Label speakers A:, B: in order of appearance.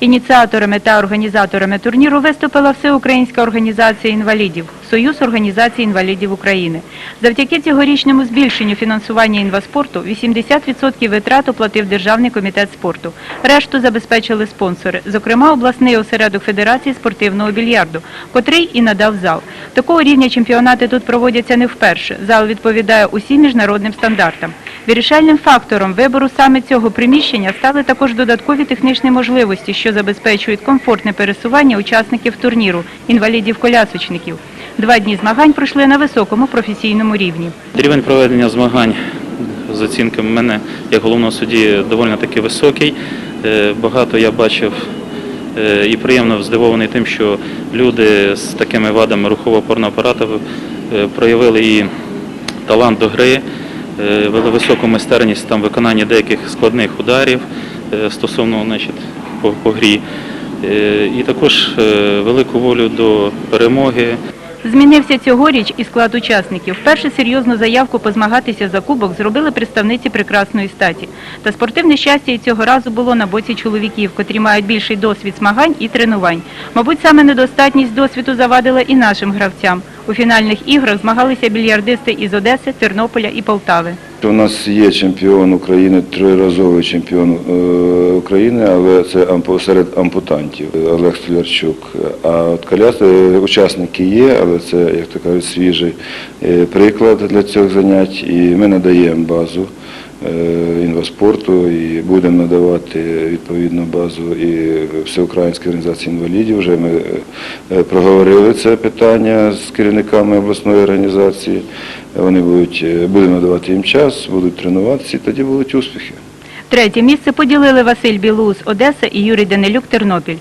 A: Ініціаторами та організаторами турніру виступила Всеукраїнська організація інвалідів Союз організацій інвалідів України. Завдяки цьогорічному збільшенню фінансування інваспорту 80% витрат оплатив Державний комітет спорту. Решту забезпечили спонсори, зокрема обласний осередок Федерації спортивного більярду, котрий і надав зал. Такого рівня чемпіонати тут проводяться не вперше. Зал відповідає усім міжнародним стандартам. Вирішальним фактором вибору саме цього приміщення стали також додаткові технічні можливості, що забезпечують комфортне пересування учасників турніру, інвалідів-колясочників. Два дні змагань пройшли на високому професійному рівні.
B: Рівень проведення змагань з оцінками мене як головного судді доволі таки високий. Е, Багато я бачив е, і приємно здивований тим, що люди з такими вадами рухово-опорного апарату е, проявили і талант до гри, вели високу майстерність там виконання деяких складних ударів стосовно значить, по, по грі. Е, І також е, велику волю до перемоги.
A: Змінився цьогоріч і склад учасників. Першу серйозну заявку позмагатися за кубок зробили представниці прекрасної статі. Та спортивне щастя і цього разу було на боці чоловіків, котрі мають більший досвід змагань і тренувань. Мабуть, саме недостатність досвіду завадила і нашим гравцям. У фінальних іграх змагалися більярдисти із Одеси, Тернополя і Полтави.
C: У нас є чемпіон України, триразовий чемпіон е, України, але це серед ампутантів Олег Столярчук. А от коляс, е, учасники є, але це, як то кажуть, свіжий е, приклад для цих занять. І ми надаємо базу інваспорту і будемо надавати відповідну базу і Всеукраїнській організації інвалідів. Вже ми е, проговорили це питання з керівниками обласної організації. Вони будуть е, будемо надавати їм час, будуть тренуватися, і тоді будуть успіхи.
A: Третє місце поділили Василь Білус, Одеса і Юрій Данилюк, Тернопіль.